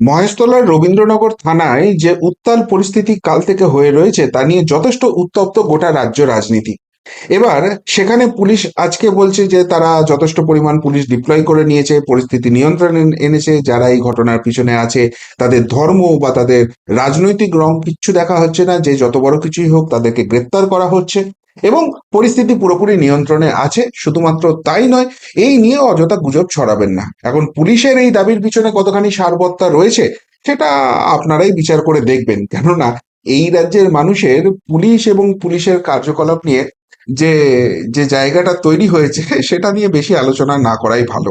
মহেশতলার রবীন্দ্রনগর থানায় যে উত্তাল পরিস্থিতি কাল থেকে হয়ে রয়েছে, তা নিয়ে যথেষ্ট উত্তপ্ত গোটা রাজ্য রাজনীতি। এবার সেখানে পুলিশ আজকে বলছে যে তারা যথেষ্ট পরিমাণ পুলিশ ডিপ্লয় করে নিয়েছে, পরিস্থিতি নিয়ন্ত্রণে এনেছে, যারা এই ঘটনার পিছনে আছে, তাদের ধর্ম বা তাদের রাজনৈতিক রং কিচ্ছু দেখা হচ্ছে না, যে যত বড় কিছুই হোক তাদেরকে গ্রেপ্তার করা হচ্ছে। এবং পরিস্থিতি পুরোপুরি নিয়ন্ত্রণে আছে, শুধুমাত্র তাই নয়, এই নিয়ে অযথা গুজব ছড়াবেন না। এখন পুলিশের এই দাবির পিছনে কতখানি সারবত্তা রয়েছে, সেটা আপনারাই বিচার করে দেখবেন। কেননা, এই রাজ্যের মানুষের পুলিশ এবং পুলিশের কার্যকলাপ নিয়ে যে যে জায়গাটা তৈরি হয়েছে, সেটা নিয়ে বেশি আলোচনা না করাই ভালো।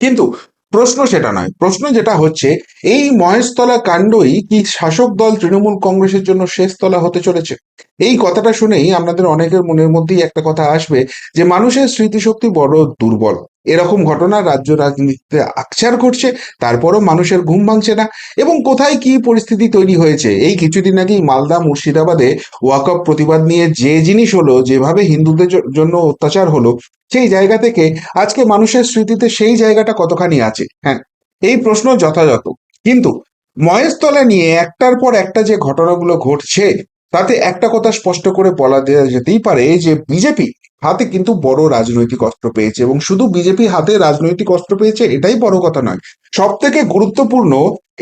কিন্তু প্রশ্ন সেটা নয়। প্রশ্ন যেটা হচ্ছে, এই মহেশতলা কাণ্ডই কি শাসক দল তৃণমূল কংগ্রেসের জন্য শেষ তলা হতে চলেছে? এই কথাটা শুনেই আপনাদের অনেকের মনের মধ্যেই একটা কথা আসবে যে মানুষের স্মৃতিশক্তি বড় দুর্বল। এরকম ঘটনা রাজ্য রাজনীতিতে আকছার ঘটছে তারপরও মানুষের ঘুম ভাঙছে না। এবং কোথায় কি পরিস্থিতি তৈরি হয়েছে? এই কিছুদিন আগেই মালদা, মুর্শিদাবাদে ওয়াকআপ প্রতিবাদ নিয়ে যে জিনিস হলো, যেভাবে হিন্দুদের জন্য অত্যাচার হলো, সেই জায়গা থেকে আজকে মানুষের স্মৃতিতে সেই জায়গাটা কতখানি আছে? হ্যাঁ এই প্রশ্ন যথাযথ। কিন্তু মহেশতলা নিয়ে একটার পর একটা যে ঘটনাগুলো ঘটছে, তাতে একটা কথা স্পষ্ট করে বলা যেতেই পারে যে বিজেপি হাতে কিন্তু বড় রাজনৈতিক অস্ত্র পেয়েছে এবং শুধু বিজেপি হাতে রাজনৈতিক অস্ত্র পেয়েছে এটাই বড় কথা নয়। সব থেকে গুরুত্বপূর্ণ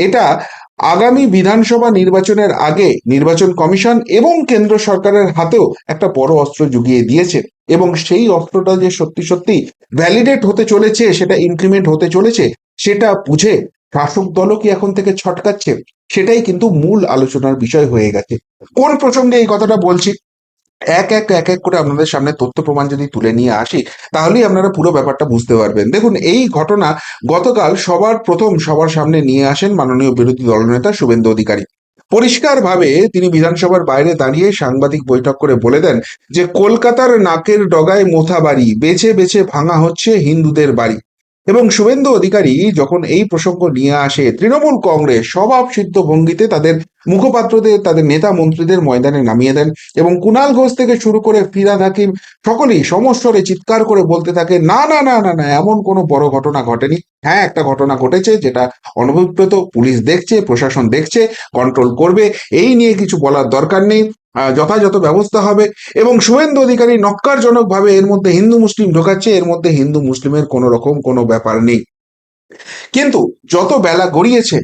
এটা আগামী বিধানসভা নির্বাচনের আগে নির্বাচন কমিশন এবং কেন্দ্র সরকারের হাতেও একটা বড় অস্ত্র জুগিয়ে দিয়েছে এবং সেই অস্ত্রটা যে সত্যি সত্যি ভ্যালিডেট হতে চলেছে, সেটা ইমপ্লিমেন্ট হতে চলেছে, সেটা বুঝে শাসক দলও কি এখন থেকে ছটকাচ্ছে? সেটাই কিন্তু মূল আলোচনার বিষয় হয়ে গেছে। কোন প্রসঙ্গে এই কথাটা বলছি? এক এক এক এক করে আপনাদের সামনে তথ্য প্রমাণ যদি তুলে নিয়ে আসি, তাহলেই আপনারা পুরো ব্যাপারটা বুঝতে পারবেন। দেখুন, এই ঘটনা গতকাল সবার প্রথম সবার সামনে নিয়ে আসেন মাননীয় বিরোধী দলনেতা শুভেন্দু অধিকারী। পরিষ্কারভাবে তিনি বিধানসভার বাইরে দাঁড়িয়ে সাংবাদিক বৈঠক করে বলে দেন যে, কলকাতার নাকের ডগায় মোথা বাড়ি, বেছে বেছে ভাঙা হচ্ছে হিন্দুদের বাড়ি। এবং শুভেন্দু অধিকারী যখন এই প্রসঙ্গ নিয়ে আসে, তৃণমূল কংগ্রেস স্বভাব সিদ্ধ ভঙ্গিতে তাদের মুখপাত্রদের, তাদের নেতা মন্ত্রীদের ময়দানে নামিয়ে দেন এবং কুনাল ঘোষ থেকে শুরু করে ফিরাদ হাকিম সকলেই সমস্বরে চিৎকার করে বলতে থাকে, না না না না না, এমন কোনো বড় ঘটনা ঘটেনি। হ্যাঁ একটা ঘটনা ঘটেছে যেটা অনভিপ্রেত পুলিশ দেখছে, প্রশাসন দেখছে কন্ট্রোল করবে, এই নিয়ে কিছু বলার দরকার নেই। যথাযথ ব্যবস্থা হবে এবং শুভেন্দু অধিকারী নক্কারজনক ভাবে এর মধ্যে হিন্দু মুসলিম ঢোকাচ্ছে, এর মধ্যে হিন্দু মুসলিমের কোনো রকম কোনো ব্যাপার নেই। কিন্তু যত বেলা গড়িয়েছে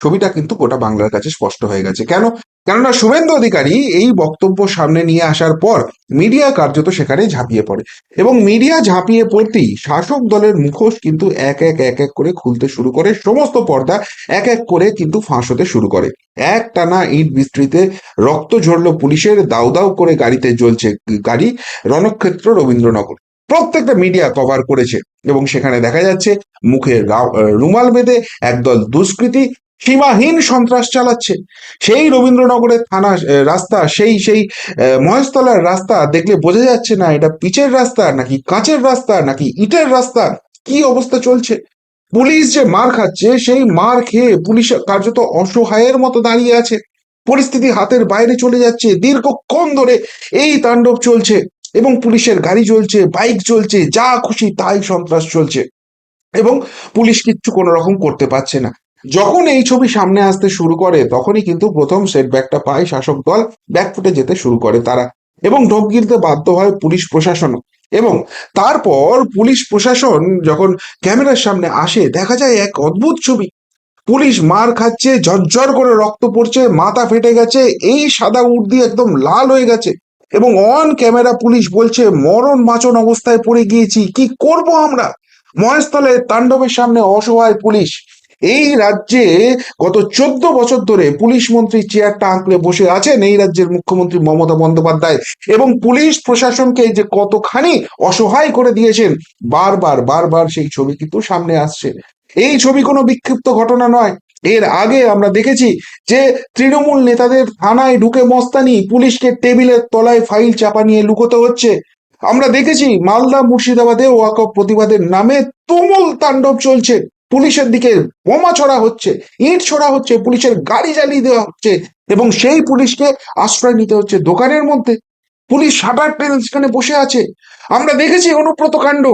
ছবিটা কিন্তু গোটা বাংলার কাছে স্পষ্ট হয়ে গেছে। কেন? কেননা শুভেন্দু অধিকারী এই বক্তব্য সামনে নিয়ে আসার পর মিডিয়া কার্যত সেখানে ঝাঁপিয়ে পড়ে এবং মিডিয়া ঝাঁপিয়ে পড়তেই শাসক দলের মুখোশ কিন্তু এক এক এক এক করে খুলতে শুরু করে, সমস্ত পর্দা এক এক করে কিন্তু ফাঁস হতে শুরু করে। এক টানা ইট বিস্তৃতে রক্ত ঝরলো পুলিশের দাউ দাউ করে গাড়িতে জ্বলছে গাড়ি রণক্ষেত্র রবীন্দ্রনগর। প্রত্যেকটা মিডিয়া কভার করেছে এবং সেখানে দেখা যাচ্ছে মুখে রুমাল বেঁধে একদল দুষ্কৃতী সীমাহীন সন্ত্রাস চালাচ্ছে। সেই রবীন্দ্রনগরের থানা রাস্তা, সেই সেই মহেশতলার রাস্তা দেখলে বোঝা যাচ্ছে না, এটা পিচের রাস্তা নাকি কাঁচের রাস্তা নাকি ইটের রাস্তা? কি অবস্থা চলছে? পুলিশ যে মার খাচ্ছে, সেই মার খেয়ে পুলিশ কার্যত অসহায়ের মতো দাঁড়িয়ে আছে। পরিস্থিতি হাতের বাইরে চলে যাচ্ছে, দীর্ঘক্ষণ ধরে এই তাণ্ডব চলছে এবং পুলিশের গাড়ি চলছে বাইক চলছে যা খুশি তাই সন্ত্রাস চলছে। এবং পুলিশ কিচ্ছু কোনো রকম করতে পারছে না। যখন এই ছবি সামনে আসতে শুরু করে, তখনই কিন্তু প্রথম সেটব্যাকটা পায় শাসক দল ব্যাকফুটে যেতে শুরু করে তারা এবং ঢোক গিলতে বাধ্য হয় পুলিশ প্রশাসনও এবং তারপর পুলিশ প্রশাসন যখন ক্যামেরার সামনে আসে, দেখা যায় এক অদ্ভুত ছবি। পুলিশ মার খাচ্ছে, ঝরঝর করে রক্ত পড়ছে, মাথা ফেটে গেছে, এই সাদা উট দিয়ে একদম লাল হয়ে গেছে। এবং অন ক্যামেরা পুলিশ বলছে, মরণ মাচন অবস্থায় পড়ে গিয়েছি, কি করব আমরা? মহেশতলে তাণ্ডবের সামনে অসহায় পুলিশ। এই রাজ্যে গত চোদ্দ বছর ধরে পুলিশ মন্ত্রী চেয়ারটা আঁকড়ে বসে আছেন এই রাজ্যের মুখ্যমন্ত্রী মমতা বন্দ্যোপাধ্যায় এবং পুলিশ প্রশাসনকে যে কতখানি অসহায় করে দিয়েছেন, বারবার বারবার সেই ছবি কিন্তু সামনে আসছে। এই ছবি কোনো বিক্ষিপ্ত ঘটনা নয়। এর আগে আমরা দেখেছি যে তৃণমূল নেতাদের থানায় ঢুকে মস্তানি পুলিশকে টেবিলের তলায় ফাইল চাপা নিয়ে লুকোতে হচ্ছে। আমরা দেখেছি মালদা মুর্শিদাবাদে ওয়াকফ প্রতিবাদের নামে তুমুল তাণ্ডব চলছে। পুলিশের দিকে বোমা ছড়া হচ্ছে, ইট ছড়া হচ্ছে, পুলিশের গাড়ি জ্বালিয়ে দেওয়া হচ্ছে এবং সেই পুলিশকে আশ্রয় নিতে হচ্ছে দোকানের মধ্যে। পুলিশ শাটার টেনে সেখানে বসে আছে। আমরা দেখেছি অনুব্রত কাণ্ড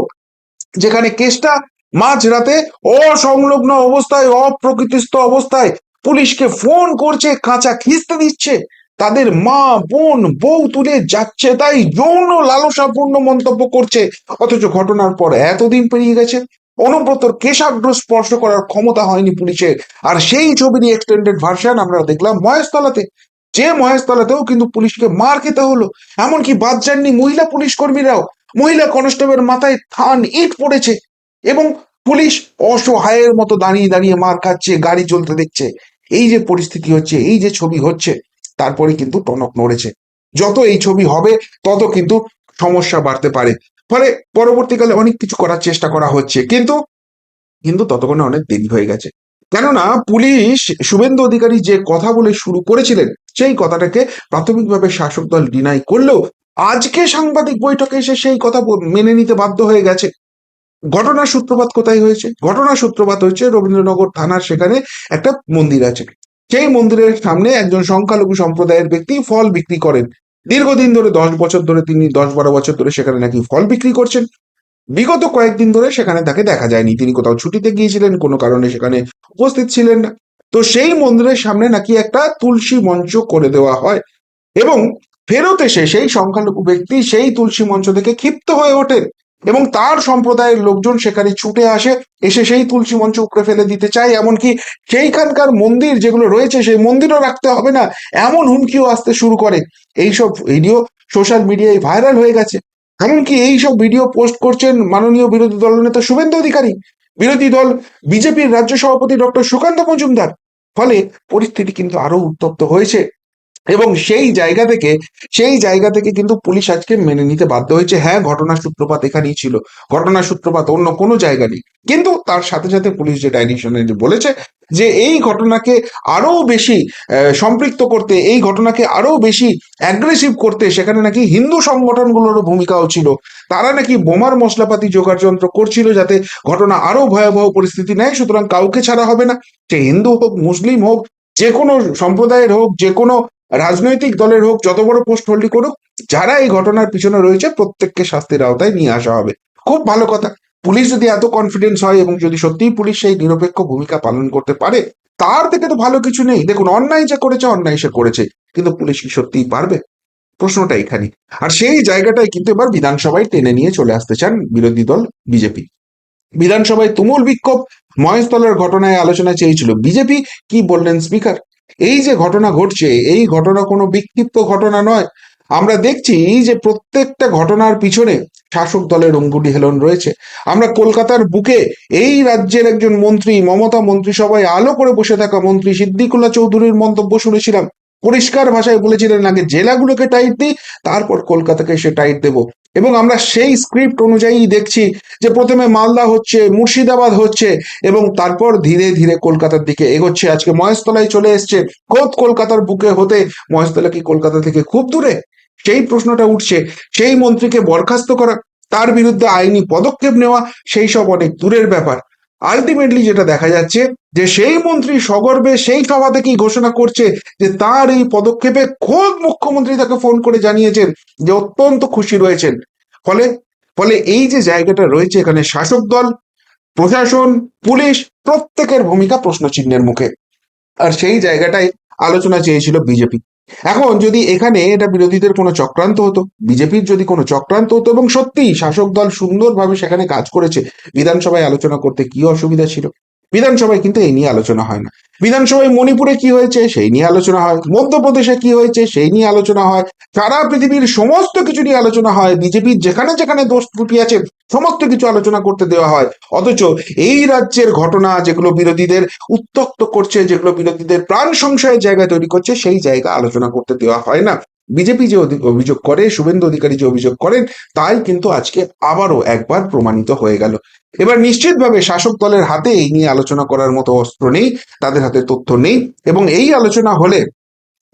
যেখানে কেসটা মাঝরাতে অসংলগ্ন অবস্থায়, অপ্রকৃতিস্থ অবস্থায় পুলিশকে ফোন করছে, কাঁচা খিস্তে দিচ্ছে। তাদের মা, বোন, বউ তুলে যাচ্ছে, তাই যৌন লালসাপূর্ণ মন্তব্য করছে। অথচ ঘটনার পর এতদিন পেরিয়ে গেছে। অনুব্রতর কেশাগ্র স্পর্শ করার ক্ষমতা হয়নি পুলিশের। আর সেই ছবিরই এক্সটেন্ডেড ভার্সন আমরা দেখলাম মহেশতলাতে। যে মহেশতলাতেও কিন্তু পুলিশকে মার খেতে হলো। এমনকি বাদ যাননি মহিলা পুলিশ কর্মীরাও। মহিলা কনস্টেবলের মাথায় থান, ইট পড়েছে। এবং পুলিশ অসহায়ের মতো দাঁড়িয়ে দাঁড়িয়ে মার খাচ্ছে, গাড়ি চলতে দেখছে। এই যে পরিস্থিতি হচ্ছে, এই যে ছবি হচ্ছে, তারপরে কিন্তু টনক নড়েছে। যত এই ছবি হবে, তত কিন্তু সমস্যা বাড়তে পারে। ফলে পরবর্তীকালে অনেক কিছু করার চেষ্টা করা হচ্ছে। কিন্তু কিন্তু ততক্ষণে অনেক দেরি হয়ে গেছে। কেননা, পুলিশ, শুভেন্দু অধিকারী যে কথা বলে শুরু করেছিলেন, সেই কথাটাকে প্রাথমিকভাবে শাসক দল ডিনাই করলেও আজকে সাংবাদিক বৈঠকে এসে সেই কথা মেনে নিতে বাধ্য হয়ে গেছে। ঘটনার সূত্রপাত কোথায় হয়েছে? ঘটনার সূত্রপাত হয়েছে রবীন্দ্রনগর থানার, সেখানে একটা মন্দির আছে। সেই মন্দিরের সামনে একজন সংখ্যালঘু সম্প্রদায়ের ব্যক্তি ফল বিক্রি করেন। দীর্ঘদিন ধরে, দশ বছর ধরে, তিনি দশ বারো বছর ধরে সেখানে নাকি ফল বিক্রি করছেন। বিগত কয়েকদিন ধরে সেখানে তাকে দেখা যায়নি। তিনি কোথাও ছুটিতে গিয়েছিলেন, কোনো কারণে সেখানে উপস্থিত ছিলেন না। তো সেই মন্দিরের সামনে নাকি একটা তুলসী মঞ্চ করে দেওয়া হয় এবং ফেরত এসে সেই সংখ্যালঘু ব্যক্তি সেই তুলসী মঞ্চ থেকে ক্ষিপ্ত হয়ে ওঠেন। এবং তার সম্প্রদায়ের লোকজন সেখানে ছুটে আসে, এসে সেই তুলসী মঞ্চ উপরে ফেলে দিতে চায়, এমনকি সেইখানকার মন্দির যেগুলো রয়েছে সেই মন্দিরও রাখতে হবে না, এমন হুমকিও আসতে শুরু করে। এইসব ভিডিও সোশ্যাল মিডিয়ায় ভাইরাল হয়ে গেছে। এমনকি এইসব ভিডিও পোস্ট করছেন মাননীয় বিরোধী দলনেতা শুভেন্দু অধিকারী। বিরোধী দল বিজেপির রাজ্য সভাপতি ডক্টর সুকান্ত মজুমদার। ফলে পরিস্থিতি কিন্তু আরও উত্তপ্ত হয়েছে। এবং সেই জায়গা থেকে, সেই জায়গা থেকে কিন্তু পুলিশ আজকে মেনে নিতে বাধ্য হয়েছে। হ্যাঁ ঘটনার সূত্রপাত এখানেই ছিল, ঘটনার সূত্রপাত অন্য কোনো জায়গা নেই। কিন্তু তার সাথে সাথে পুলিশ যে ডাইরেকশনে বলেছে যে এই ঘটনাকে আরও বেশি সম্পৃক্ত করতে, এই ঘটনাকে আরও বেশি অ্যাগ্রেসিভ করতে সেখানে নাকি হিন্দু সংগঠনগুলোরও ভূমিকাও ছিল। তারা নাকি বোমার মশলাপাতি জোগাড় যন্ত্র করছিল যাতে ঘটনা আরও ভয়াবহ পরিস্থিতি নেয়, সুতরাং কাউকে ছাড়া হবে না। সে হিন্দু হোক, মুসলিম হোক, যে কোনো সম্প্রদায়ের হোক, যে কোনো রাজনৈতিক দলের হোক, যত বড় পোস্ট হোল্ডই করুক, যারা এই ঘটনার পিছনে রয়েছে, প্রত্যেককে শাস্তির আওতায় নিয়ে আসা হবে। খুব ভালো কথা। পুলিশ যদি এত কনফিডেন্স হয় এবং যদি সত্যিই পুলিশ সেই নিরপেক্ষ ভূমিকা পালন করতে পারে, তার থেকে তো ভালো কিছু নেই। দেখুন, অন্যায় যে করেছে, অন্যায় সে করেছে। কিন্তু পুলিশ কি সত্যিই পারবে? প্রশ্নটা এখানে। আর সেই জায়গাটায় কিন্তু এবার বিধানসভায় টেনে নিয়ে চলে আসতে চান বিরোধী দল বিজেপি। বিধানসভায় তুমুল বিক্ষোভ। মহেশতলার ঘটনায় আলোচনা চেয়েছিল বিজেপি। কি বললেন স্পিকার এই যে ঘটনা ঘটছে, এই ঘটনা কোনো বিক্ষিপ্ত ঘটনা নয়। আমরা দেখছি যে প্রত্যেকটা ঘটনার পিছনে শাসক দলের অঙ্গুটি হেলন রয়েছে। আমরা কলকাতার বুকে এই রাজ্যের একজন মন্ত্রী, মমতা মন্ত্রিসভায় আলো করে বসে থাকা মন্ত্রী সিদ্দিকুল্লাহ চৌধুরীর মন্তব্য শুনেছিলাম। পরিষ্কার ভাষায় বলেছিলেন, আগে জেলাগুলোকে টাইট দিই, তারপর কলকাতাকে সে টাইট দেব। এবং আমরা সেই স্ক্রিপ্ট অনুযায়ী দেখছি যে প্রথমে মালদা হচ্ছে, মুর্শিদাবাদ হচ্ছে এবং তারপর ধীরে ধীরে কলকাতার দিকে এগোচ্ছে। আজকে মহেশতলায় চলে এসছে। খোদ কলকাতার বুকে হতে মহেশতলা কি কলকাতা থেকে খুব দূরে? সেই প্রশ্নটা উঠছে। সেই মন্ত্রীকে বরখাস্ত করা, তার বিরুদ্ধে আইনি পদক্ষেপ নেওয়া, সেই সব অনেক দূরের ব্যাপার। আলটিমেটলি যেটা দেখা যাচ্ছে যে সেই মন্ত্রী সগর্বে সেই সভা থেকেই ঘোষণা করছে যে তার এই পদক্ষেপে খোদ মুখ্যমন্ত্রী তাকে ফোন করে জানিয়েছেন যে অত্যন্ত খুশি রয়েছেন। ফলে ফলে এই যে জায়গাটা রয়েছে এখানে শাসক দল, প্রশাসন, পুলিশ প্রত্যেকের ভূমিকা প্রশ্নচিহ্নের মুখে। আর সেই জায়গাটায় আলোচনা চেয়েছিল বিজেপি। এখন যদি এখানে এটা বিরোধীদের কোনো চক্রান্ত হতো, বিজেপির যদি কোনো চক্রান্ত হতো এবং সত্যিই শাসক দল সুন্দরভাবে সেখানে কাজ করেছে, বিধানসভায় আলোচনা করতে কি অসুবিধা ছিল? বিধানসভায় কিন্তু এই নিয়ে আলোচনা হয় না। বিধানসভায় মণিপুরে কি হয়েছে সেই নিয়ে আলোচনা হয়, মধ্যপ্রদেশে কি হয়েছে সেই নিয়ে আলোচনা হয়, সারা পৃথিবীর সমস্ত কিছু নিয়ে আলোচনা হয়, বিজেপির যেখানে যেখানে দোষ ত্রুটি আছে, সমস্ত কিছু আলোচনা করতে দেওয়া হয়। অথচ এই রাজ্যের ঘটনা যেগুলো বিরোধীদের উত্তক্ত করছে, যেগুলো বিরোধীদের প্রাণ সংশয়ের জায়গা তৈরি করছে, সেই জায়গা আলোচনা করতে দেওয়া হয় না। বিজেপি যে অভিযোগ করে, শুভেন্দু অধিকারী যে অভিযোগ করেন, তাই কিন্তু আজকে আবারও একবার প্রমাণিত হয়ে গেল। এবার নিশ্চিতভাবে শাসক দলের হাতে এই নিয়ে আলোচনা করার মতো অস্ত্র নেই, তাদের হাতে তথ্য নেই, এবং এই আলোচনা হলে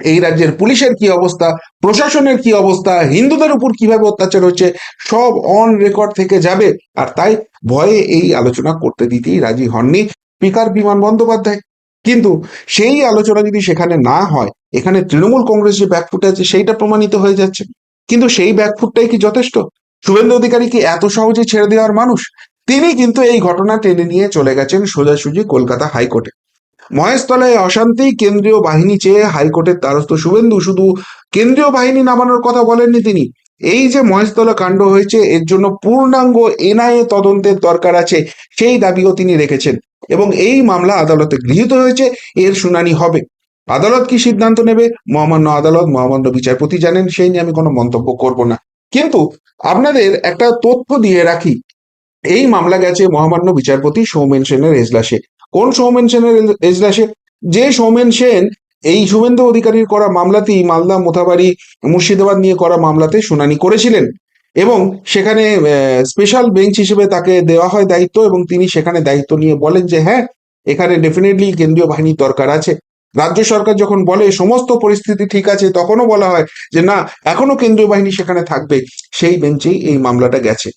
এই রাজ্যের পুলিশের কি অবস্থা, প্রশাসনের কি অবস্থা, হিন্দুদের উপর কীভাবে অত্যাচার হচ্ছে, সব অন রেকর্ড থেকে যাবে। আর তাই ভয়ে এই আলোচনা করতে দিতেই রাজি হননি স্পিকার বিমান বন্দ্যোপাধ্যায়। কিন্তু সেই আলোচনা যদি সেখানে না হয়, এখানে তৃণমূল কংগ্রেস যে ব্যাকফুট আছে, সেইটা প্রমাণিত হয়ে যাচ্ছে। কিন্তু সেই ব্যাকফুটটাই কি যথেষ্ট? শুভেন্দু অধিকারী কি এত সহজে ছেড়ে দেওয়ার মানুষ? তিনি কিন্তু এই ঘটনা টেনে নিয়ে চলে গেছেন সোজাসুজি কলকাতা হাইকোর্টে। মহেশতলায় অশান্তি, কেন্দ্রীয় বাহিনী চেয়ে হাইকোর্টের দ্বারস্থ শুভেন্দু শুধু কেন্দ্রীয় বাহিনী নামানোর কথা বলেননি তিনি। এই যে মহেশতলা কাণ্ড হয়েছে, এর জন্য পূর্ণাঙ্গ এনআইএ তদন্তের দরকার আছে, সেই দাবিও তিনি রেখেছেন। এবং এই মামলা আদালতে গৃহীত হয়েছে, এর শুনানি হবে। আদালত কি সিদ্ধান্ত নেবে? মহামান্য আদালত, মহামান্য বিচারপতি জানেন, সেই নিয়ে আমি কোনো মন্তব্য করব না। কিন্তু আপনাদের একটা তথ্য দিয়ে রাখি। এই মামলা গেছে মহামান্য বিচারপতি সৌমেন সেনের এজলাসে। কোন সৌমেন সেনের এজলাসে? যে সৌমেন সেন এই শুভেন্দু অধিকারীর করা মামলাতেই মালদা, মোথাবাড়ি, মুর্শিদাবাদ নিয়ে করা মামলাতে শুনানি করেছিলেন। এবং সেখানে স্পেশাল বেঞ্চ হিসেবে তাকে দেওয়া হয় দায়িত্ব এবং তিনি সেখানে দায়িত্ব নিয়ে বলেন যে হ্যাঁ এখানে ডেফিনেটলি কেন্দ্রীয় বাহিনীর দরকার আছে। রাজ্য সরকার যখন বলে, সমস্ত পরিস্থিতি ঠিক আছে, তখনও বলা হয় যে, না এখনও কেন্দ্রীয় বাহিনী সেখানে থাকবে। সেই বেঞ্চেই এই মামলাটা গেছে।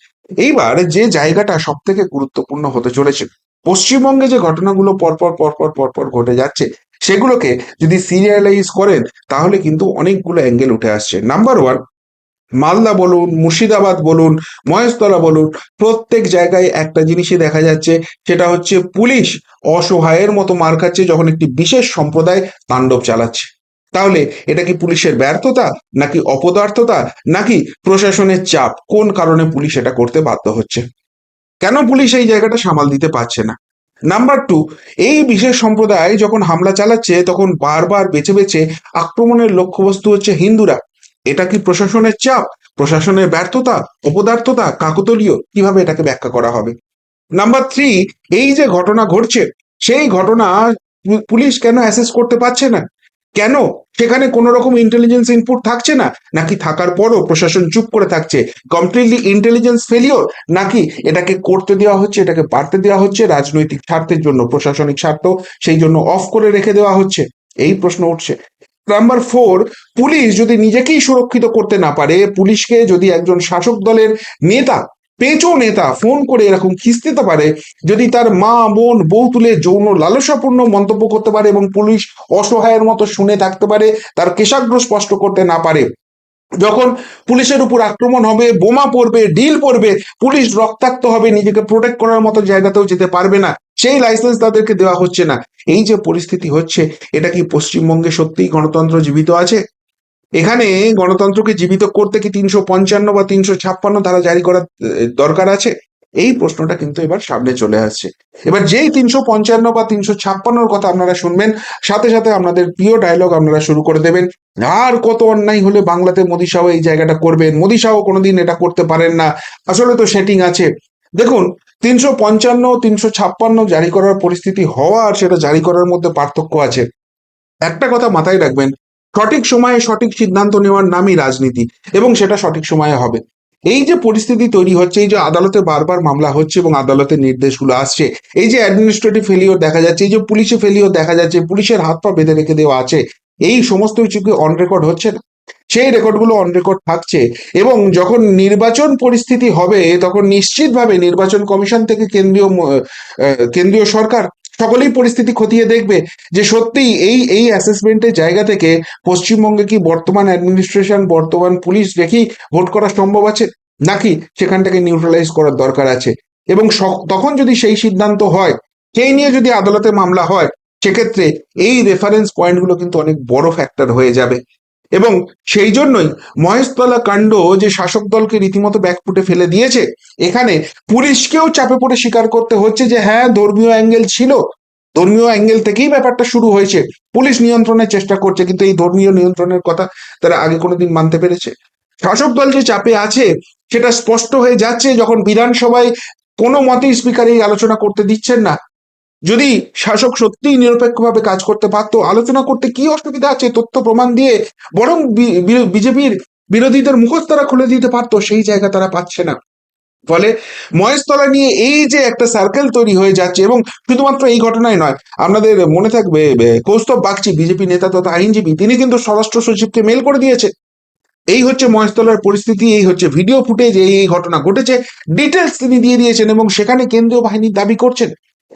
এইবার যে জায়গাটা সব থেকে গুরুত্বপূর্ণ হতে চলেছে, পশ্চিমবঙ্গে যে ঘটনাগুলো পরপর পরপর পরপর ঘটে যাচ্ছে, সেগুলোকে যদি সিরিয়ালাইজ করেন, তাহলে কিন্তু অনেকগুলো অ্যাঙ্গেল উঠে আসছে। নাম্বার ওয়ান মালদা বলুন, মুর্শিদাবাদ বলুন, মহেশতলা বলুন, প্রত্যেক জায়গায় একটা জিনিসই দেখা যাচ্ছে, সেটা হচ্ছে পুলিশ অসহায়ের মতো মার খাচ্ছে যখন একটি বিশেষ সম্প্রদায় তাণ্ডব চালাচ্ছে। তাহলে এটা কি পুলিশের ব্যর্থতা, নাকি অপদার্থতা, নাকি প্রশাসনের চাপ? কোন কারণে পুলিশ এটা করতে বাধ্য হচ্ছে? কেন পুলিশ এই জায়গাটা সামাল দিতে পারছে না? নাম্বার টু এই বিশেষ সম্প্রদায় যখন হামলা চালাচ্ছে, তখন বারবার বেছে বেছে আক্রমণের লক্ষ্যবস্তু হচ্ছে হিন্দুরা। এটা কি প্রশাসনের চাপ? প্রশাসনের ব্যর্থতা? অপদার্থতা? কাকতলীয়? কীভাবে এটাকে ব্যাখ্যা করা হবে? নাম্বার থ্রি এই যে ঘটনা ঘটছে, সেই ঘটনা পুলিশ কেন অ্যাসেস করতে পারছে না? কেন? সেখানে কোনো রকম ইন্টেলিজেন্স ইনপুট থাকছে না? নাকি থাকার পরও প্রশাসন চুপ করে থাকছে? কমপ্লিটলি ইন্টেলিজেন্স ফেলিওর নাকি এটাকে করতে দেওয়া হচ্ছে, এটাকে বাড়তে দেওয়া হচ্ছে? রাজনৈতিক স্বার্থের জন্য, প্রশাসনিক স্বার্থ, সেই জন্য অফ করে রেখে দেওয়া হচ্ছে? এই প্রশ্ন উঠছে। নাম্বার ফোর পুলিশ যদি নিজেকেই সুরক্ষিত করতে না পারে, পুলিশকে যদি একজন শাসক দলের নেতা, পেঁচো নেতা ফোন করে এরকম খিস্তিতে পারে, যদি তার মা, বোন, বউ তুলে যৌন লালসাপূর্ণ মন্তব্য করতে পারে এবং পুলিশ অসহায়ের মতো শুনে থাকতে পারে, তার কেশাগ্র স্পষ্ট করতে না পারে, যখন পুলিশের উপর আক্রমণ হবে, বোমা পড়বে, ডিল পড়বে, পুলিশ রক্তাক্ত হবে, নিজেকে প্রোটেক্ট করার মতো জায়গাতেও যেতে পারবে না। সেই লাইসেন্স তাদেরকে দেওয়া হচ্ছে না। এই যে পরিস্থিতি হচ্ছে, এটা কি পশ্চিমবঙ্গে সত্যিই গণতন্ত্র জীবিত আছে? এখানে গণতন্ত্রকে জীবিত করতে কি তিনশো পঞ্চান্ন বা তিনশো ছাপ্পান্ন ধারা জারি করার দরকার আছে? এই প্রশ্নটা কিন্তু এবার সামনে চলে আসছে। এবার যেই তিনশো পঞ্চান্ন বা তিনশো ছাপ্পান্নর কথা আপনারা শুনবেন, সাথে সাথে আপনাদের প্রিয় ডায়লগ আপনারা শুরু করে দেবেন। আর কত অন্যায় হলে বাংলাতে মোদী শাহ এই জায়গাটা করবেন? মোদী শাহ কোনোদিন এটা করতে পারেন না। আসলে তো সেটিং আছে। দেখুন তিনশো পঞ্চান্ন, তিনশো ছাপ্পান্ন জারি করার পরিস্থিতি হওয়া আর সেটা জারি করার মধ্যে পার্থক্য আছে। একটা কথা মাথায় রাখবেন, সঠিক সময়ে সঠিক সিদ্ধান্ত নেওয়ার নামই রাজনীতি, এবং সেটা সঠিক সময়ে হবে। এই যে পরিস্থিতি তৈরি হচ্ছে, এই যে আদালতে বারবার মামলা হচ্ছে এবং আদালতের নির্দেশগুলো আসছে, এই যে অ্যাডমিনিস্ট্রেটিভ ফেলিওর দেখা যাচ্ছে, এই যে পুলিশে ফেলিওর দেখা যাচ্ছে, পুলিশের হাত পা বেঁধে রেখে দেওয়া আছে, এই সমস্ত কিছু কি অন রেকর্ড হচ্ছে না। সেই রেকর্ডগুলো অন রেকর্ড থাকছে। এবং যখন নির্বাচন পরিস্থিতি হবে, তখন নিশ্চিতভাবে নির্বাচন কমিশন থেকে কেন্দ্রীয় কেন্দ্রীয় সরকার সকলেই পরিস্থিতি খতিয়ে দেখবে যে সত্যি এই এই অ্যাসেসমেন্টের জায়গা থেকে পশ্চিমবঙ্গে কি বর্তমান অ্যাডমিনিস্ট্রেশন বর্তমান পুলিশ রেখেই ভোট করা সম্ভব আছে? নাকি সেখানটাকে নিউট্রালাইজ করার দরকার আছে? এবং তখন যদি সেই সিদ্ধান্ত হয়, সেই নিয়ে যদি আদালতে মামলা হয়, সেক্ষেত্রে এই রেফারেন্স পয়েন্টগুলো কিন্তু অনেক বড় ফ্যাক্টর হয়ে যাবে। এবং সেই জন্যই মহেশতলা কাণ্ড যে শাসক দলকে রীতিমতো ব্যাকফুটে ফেলে দিয়েছে, এখানে পুলিশকেও চাপে পড়ে স্বীকার করতে হচ্ছে যে হ্যাঁ ধর্মীয় অ্যাঙ্গেল ছিল। ধর্মীয় অ্যাঙ্গেল থেকেই ব্যাপারটা শুরু হয়েছে। পুলিশ নিয়ন্ত্রণের চেষ্টা করছে, কিন্তু এই ধর্মীয় নিয়ন্ত্রণের কথা তারা আগে কোনোদিন মানতে পেরেছে। শাসক দল যে চাপে আছে, সেটা স্পষ্ট হয়ে যাচ্ছে যখন বিধানসভায় কোনো মতেই স্পিকার এই আলোচনা করতে দিচ্ছেন না। যদি শাসক সত্যিই নিরপেক্ষভাবে কাজ করতে পারতো আলোচনা করতে কি অসুবিধা আছে, তথ্য প্রমাণ দিয়ে বরং বিজেপির বিরোধীদের মুখোশ তারা খুলে দিতে পারতো, সেই জায়গা তারা পাচ্ছে না। ফলে মহেশতলা নিয়ে এই যে একটা সার্কেল তৈরি হয়ে যাচ্ছে এবং শুধুমাত্র এই ঘটনায় নয়, আপনাদের মনে থাকবে কৌস্তব বাগচি, বিজেপি নেতা তথা আইনজীবী, তিনি কিন্তু স্বরাষ্ট্র সচিবকে মেল করে দিয়েছে। এই হচ্ছে মহেশতলার পরিস্থিতি, এই হচ্ছে ভিডিও ফুটেজ এই এই ঘটনা ঘটেছে। ডিটেলস তিনি দিয়ে দিয়েছেন এবং সেখানে কেন্দ্রীয় বাহিনীর দাবি করছেন।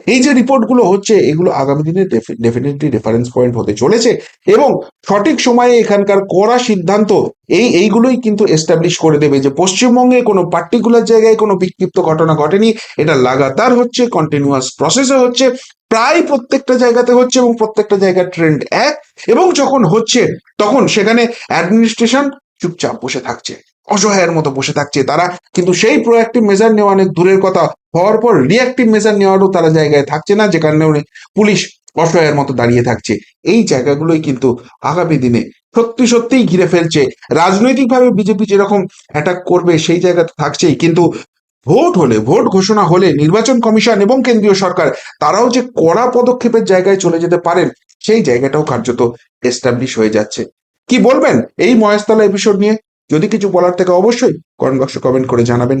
এই যে রিপোর্টগুলো হচ্ছে, এগুলো আগামী দিনে ডেফিনেটলি রেফারেন্স পয়েন্ট হতে চলেছে এবং সঠিক সময়ে এখানকার কড়া সিদ্ধান্ত এই, এইগুলোই কিন্তু এস্টাবলিশ করে দেবে যে পশ্চিমবঙ্গে কোনো পার্টিকুলার জায়গায় কোনো বিক্ষিপ্ত ঘটনা ঘটেনি। এটা লাগাতার হচ্ছে কন্টিনিউয়াস প্রসেসে হচ্ছে, প্রায় প্রত্যেকটা জায়গাতে হচ্ছে এবং প্রত্যেকটা জায়গার ট্রেন্ড এক এবং যখন হচ্ছে, তখন সেখানে অ্যাডমিনিস্ট্রেশন চুপচাপ বসে থাকছে, অসহায়ের মতো বসে থাকছে। তারা কিন্তু সেই প্রোয়াক্টিভ মেজার নেওয়া অনেক দূরের কথা হওয়ার পর রিয়াক্টিভ মেজার নেওয়ারও তারা জায়গায় থাকছে না, যে কারণে পুলিশ অসহায়ের মতো দাঁড়িয়ে থাকছে। এই জায়গাগুলোই কিন্তু আগামী দিনে সত্যি সত্যিই ঘিরে ফেলছে। রাজনৈতিকভাবে বিজেপি যেরকম অ্যাটাক করবে, সেই জায়গাতে থাকছেই। কিন্তু ভোট হলে, ভোট ঘোষণা হলে নির্বাচন কমিশন এবং কেন্দ্রীয় সরকার, তারাও যে কড়া পদক্ষেপের জায়গায় চলে যেতে পারেন, সেই জায়গাটাও কার্যত এস্টাবলিশ হয়ে যাচ্ছে। কি বলবেন এই মহেশতলা এপিসোড নিয়ে? যদি কিছু বলার থেকে অবশ্যই কমেন্ট বক্সে কমেন্ট করে জানাবেন।